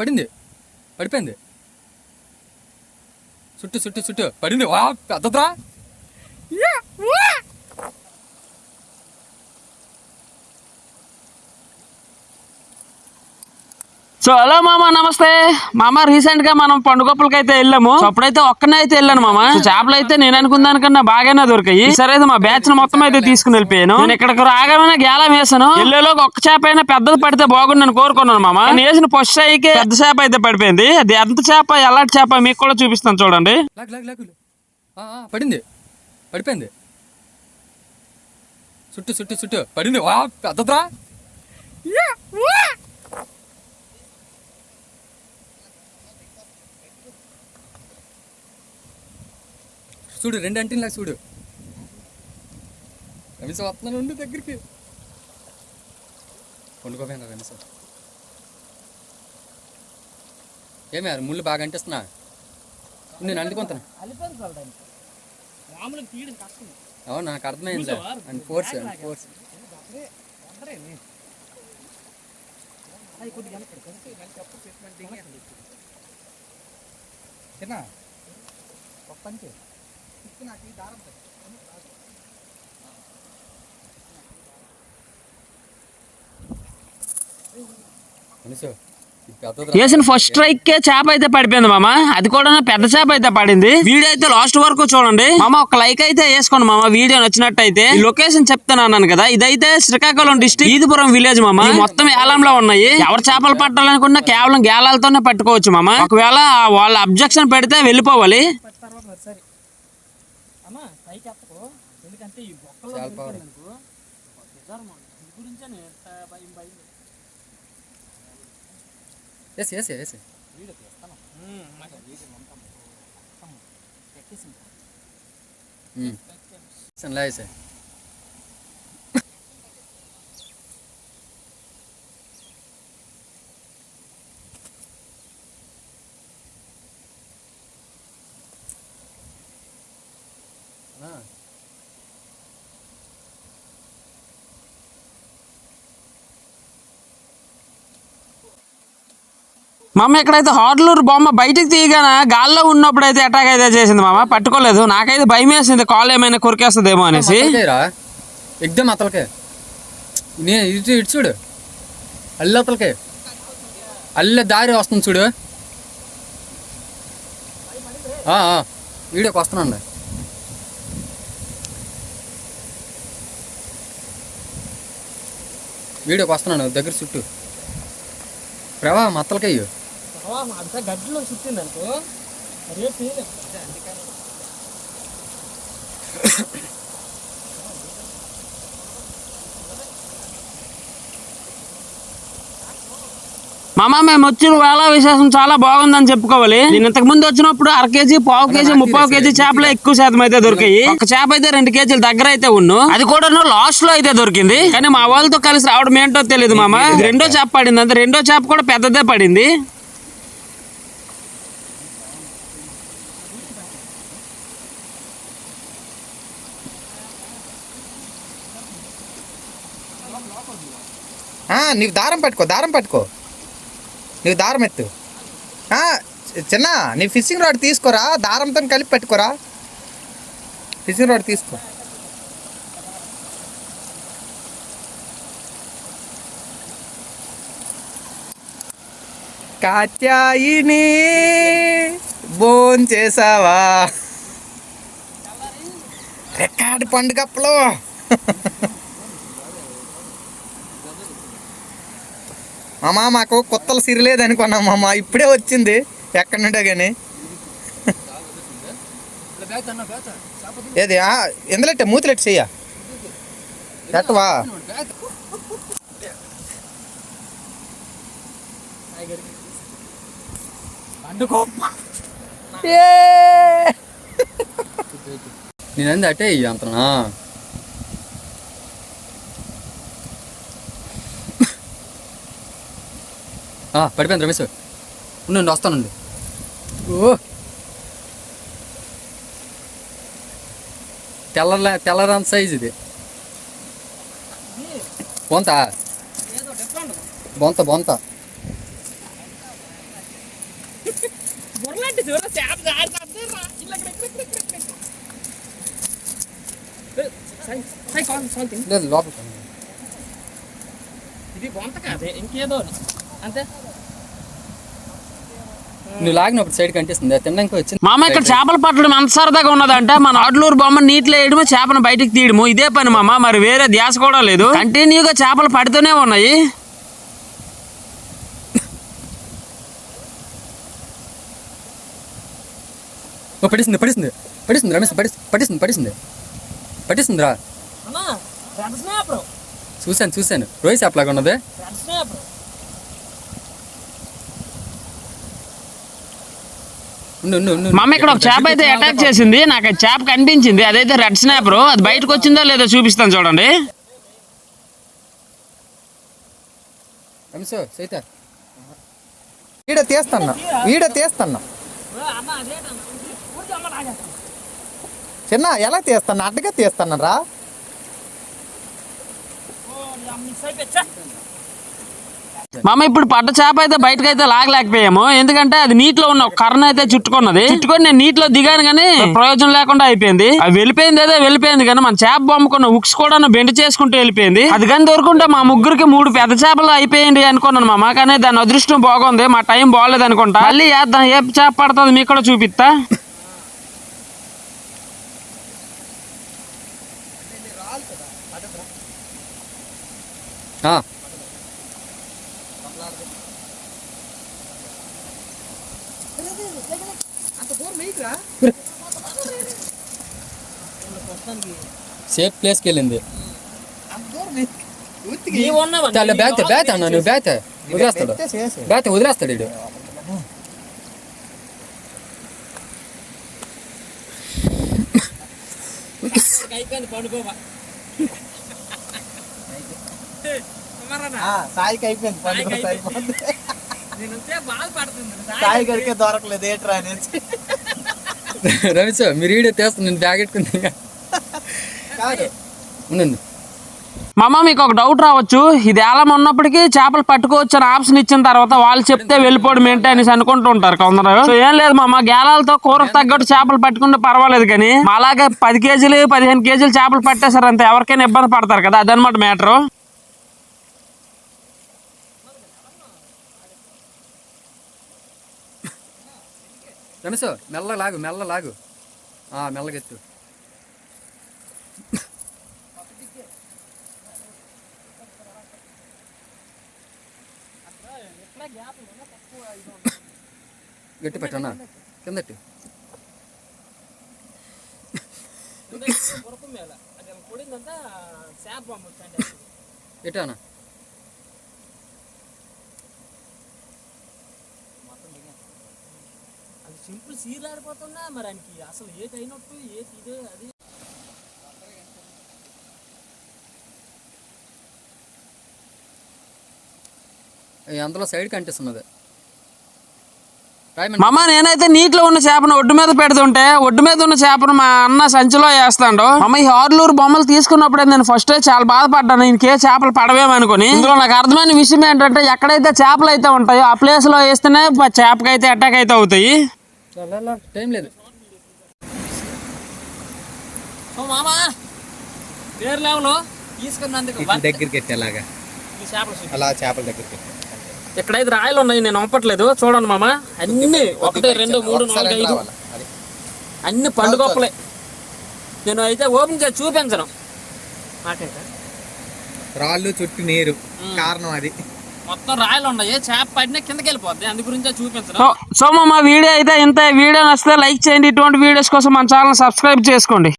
పడింది. పడిపోయింది. చుట్టూ చుట్టూ చుట్టూ పడింది. వా పెద్దద్రా. సో హలో మామ నమస్తే. మామ రీసెంట్గా మనం పండుగప్పులకి అయితే వెళ్ళాము అప్పుడైతే ఒక్కనే అయితే వెళ్ళాను మామ. చేపలు అయితే నేను అనుకున్న కన్నా బాగానే దొరికాయి. సరే అయితే మా బ్యాచ్ మొత్తం అయితే తీసుకుని వెళ్ళిపోయాను. నేను ఇక్కడికి రాగానే గేలం వేసాను. వెళ్ళేలోకి ఒక్క చేప అయినా పెద్దది పడితే బాగుండు కోరుకున్నాను మామ. నేను వేసిన ఫస్ట్ అయ్యికి పెద్ద చేప అయితే పడిపోయింది. అది ఎంత చేప ఎలాంటి చేప మీకు కూడా చూపిస్తాను చూడండి. పడింది. పడిపోయింది. చుట్టూ చుట్టూ చుట్టూ. పడింది. వా పెద్దద్రా. చూడు రెండు అంటిలా చూడు. రమేష్ వస్తున్నాను ఉండు దగ్గరికి. వండుకోపోయినా రమేష్ ఏమే ముళ్ళు బాగా అంటిస్తున్నా? నేను అంటుకుంటాను అవును నాకు అర్థమైంది అండ్ ఫోర్స్ అండ్ ఫోర్స్ మనిషి పెద్ద వేసిన ఫస్ట్ స్ట్రైక్ కే చేప అయితే పడిపోయింది మామ. అది కూడా పెద్ద చేప అయితే పడింది. వీడియో అయితే లాస్ట్ వరకు చూడండి. మామ ఒక లైక్ అయితే వేసుకోండి మామ వీడియో నచ్చినట్టయితే. లొకేషన్ చెప్తాను అన్నాను కదా ఇదైతే శ్రీకాకుళం డిస్టిక్ ఈదుపురం విలేజ్ మామ. మొత్తం ఏలంలో ఉన్నాయి. ఎవరు చేపలు పట్టాలనుకున్నా కేవలం గేలాలతోనే పట్టుకోవచ్చు మామ. ఒకవేళ వాళ్ళ అబ్జెక్షన్ పెడితే వెళ్ళిపోవాలి. చాలా పవర్ ఎస్ ఎస్ ఎస్ లా వేసే మామ ఇక్కడైతే హార్లూరు బొమ్మ బయటికి తీయగానే గాల్లో ఉన్నప్పుడు అయితే అటాక్ అయితే చేసింది మామ. పట్టుకోలేదు. నాకైతే భయం వేసింది. కాల్ ఏమైనా కొరికేస్తుందేమో అనేసి. ఎగ్దమ్ అతలకే. నేను ఇటు ఇటు చూడు. అల్లి అతలకే. అల్లె దారి వస్తుంది చూడు. వీడియోకి వస్తున్నాండి వీడియోకి వస్తున్నాను దగ్గర చుట్టూ. ప్రవాహం అత్తలకయ్యు గడ్డలో చుట్టింది అనుకో మామ మేము వచ్చిన వేళ విశేషం చాలా బాగుందని చెప్పుకోవాలి. నేను ఇంతకు ముందు వచ్చినప్పుడు అర కేజీ పావు కేజీ ముప్పావు కేజీ చేపలు ఎక్కువ శాతం అయితే దొరికాయి. ఒక చేప అయితే రెండు కేజీల దగ్గర అయితే ఉన్ను. అది కూడా లాస్ట్లో అయితే దొరికింది. కానీ మా వాళ్ళతో కలిసి రావడం ఏంటో తెలియదు మామ. ఇది రెండో చేప పడింది. అంతే రెండో చేప కూడా పెద్దదే పడింది. ఆ, నీవు దారం పట్టుకో దారం పట్టుకో. నీవు దారం ఎత్తు. ఆ, చిన్న నీ ఫిషింగ్ రాడ్ తీసుకోరా? దారంతో కలిపి పెట్టుకోరా? ఫిషింగ్ రాడ్ తీసుకో. కాత్యాయిని బోన్ చేసావా రికార్డ్ పండుగప్పుడు మామ మాకు కొత్తలు సిరిలేదు అనుకున్నాం మామ ఇప్పుడే వచ్చింది. ఎక్కడి నుండో కానీ. ఏది ఆ, ఎందులెట్టే మూతిలెట్టు చెయ్య? ఎట్టవా ఏ! నేను అంది అటే అంతనా? పడిపోయింది రమేష్. ఉండండి వస్తానండి ఓ. తెల్ల తెల్లరంత సైజ్ ఇది. బొంత? బొంత బొంత. లేదు లోపలికి రండి. ఇది బొంత కాదే ఇంకేదో అంతే. నువ్వు లాగినప్పుడు సైడ్ కనిపిస్తుంది. తినడానికి వచ్చింది. మామ ఇక్కడ చేపలు పట్టడం ఎంత సరదాగా ఉన్నదంటే. మన ఆడ్లూరు బొమ్మ నీటిలో వేయడము చేపను బయటికి తీయడము. ఇదే పని మామ మరి వేరే ధ్యాస కూడా లేదు. కంటిన్యూగా చేపలు పడుతూనే ఉన్నాయి. ఓ, పడిస్తుంది పడిస్తుంది పడిస్తుంది రమేష్ పడిస్తుంది పడిస్తుంది పడిస్తుంది పట్టిస్తుందిరా చూశాను చూశాను. రోహిత్ చేపలాగా ఉన్నది? ఉండు ఉండు ఉండు మామ ఇక్కడ ఒక చేప అయితే అటాక్ చేసింది. నాకు చేప కనిపించింది. అదైతే రెడ్ స్నాపర్ అది బయటకు వచ్చిందో లేదో చూపిస్తాను చూడండి. వీడ తీస్తున్నా చిన్న ఎలా తీస్తున్నా? అడ్డగా తీస్తున్నా రా మామ ఇప్పుడు పడ్డ చేప అయితే బయటకు అయితే లాగలేకపోయాము. ఎందుకంటే అది నీటిలో ఉన్న కర్ర అయితే చుట్టుకున్నది. చుట్టుకొని నేను నీటిలో దిగాను కానీ ప్రయోజనం లేకుండా అయిపోయింది. అది వెళ్ళిపోయింది అదే వెళ్ళిపోయింది కానీ మన చేప బొమ్మకున్న హుక్స్ కూడా బెండ్ చేసుకుంటూ వెళ్ళిపోయింది. అది కానీ దొరుకుంటే మా ముగ్గురికి మూడు పెద్ద చేపలు అయిపోయింది అనుకున్నాను మామ కానీ దాని అదృష్టం బాగుంది. మా టైం బాగలేదు అనుకుంటా. మళ్ళీ వేద్దాం ఏ చేప పడుతుంది మీకు కూడా చూపిస్తా. ఆ. సేఫ్ ప్లేస్కి వెళ్ళింది. అన్నా నువ్వు వదిలేస్తాడు. సాయికి అయిపోయింది పండుగ సరిపోతుంది సాయి గడికే దొరకలేదు ఏట్రా అనేసి. రమేష్ మీరు వీడియో తీస్తాను నేను బ్యాగ్ పెట్టుకుంది కాదు. ఉండండి. మామ మీకు ఒక డౌట్ రావచ్చు. ఇది ఎలా ఉన్నప్పటికీ చేపలు పట్టుకోవచ్చు అని ఆప్షన్ ఇచ్చిన తర్వాత వాళ్ళు చెప్తే వెళ్ళిపోవడం ఏంటి అనేసి అనుకుంటూ ఉంటారు కొందరు సో ఏం లేదు మామ గేలాలతో కూరకు తగ్గట్టు చేపలు పట్టుకుంటే పర్వాలేదు కానీ అలాగే పది కేజీలు పదిహేను కేజీలు చేపలు పట్టేశారు అంతే ఎవరికైనా ఇబ్బంది పడతారు కదా అదనమాట మ్యాటర్ రమేష్ మెల్ల లాగు మెల్ల లాగు ఆ, మెల్లగెత్తు గట్టి పెట్టన్నా కిందట్టు ఎటానా సింపుల్ సీలాడిపోతున్నా మరి ఆయనకి అసలు ఏది అయినట్టు ఏది ఇదే అది. అందులో సైడ్ కనిపిస్తున్నది. మామ నేనైతే నీటిలో ఉన్న చేపను ఒడ్డు మీద పెడుతుంటే ఒడ్డు మీద ఉన్న చేపను మా అన్న సంచిలో వేస్తాడు. అమ్మ ఈ హార్లూరు బొమ్మలు తీసుకున్నప్పుడే నేను ఫస్ట్ చాలా బాధపడ్డాను. ఇంకే చేపలు పడవేమనుకుని ఇందులో నాకు అర్థమైన విషయం ఏంటంటే ఎక్కడైతే చేపలు అయితే ఉంటాయో ఆ ప్లేస్లో వేస్తేనే చేపకైతే అటాక్ అయితే అవుతాయి. టైం లేదు. మామ వేరు లెవెల్ తీసుకున్నందుకు. దగ్గరికి ఎట్టేలాగా అలా చేపల దగ్గరికి. ఇక్కడైతే రాయలు ఉన్నాయి నేను ఒప్పట్లేదు చూడండి మామ అన్ని ఒకటి రెండు మూడు నాలుగు ఐదు. అన్ని పండుగప్పులే నేను అయితే ఓపెన్ చేసి చూపించను. నాకైతే రాళ్ళు చుట్టూ నీరు. కారణం అది. మొత్తం రాయలు ఉన్నాయి. చేప పడిన కిందకి వెళ్ళిపోద్ది. అందు గురించే చూపించడం సో మా వీడియో అయితే ఇంత. వీడియో నచ్చితే లైక్ చేయండి. ఇటువంటి వీడియోస్ కోసం మన ఛానల్ సబ్స్క్రైబ్ చేసుకోండి.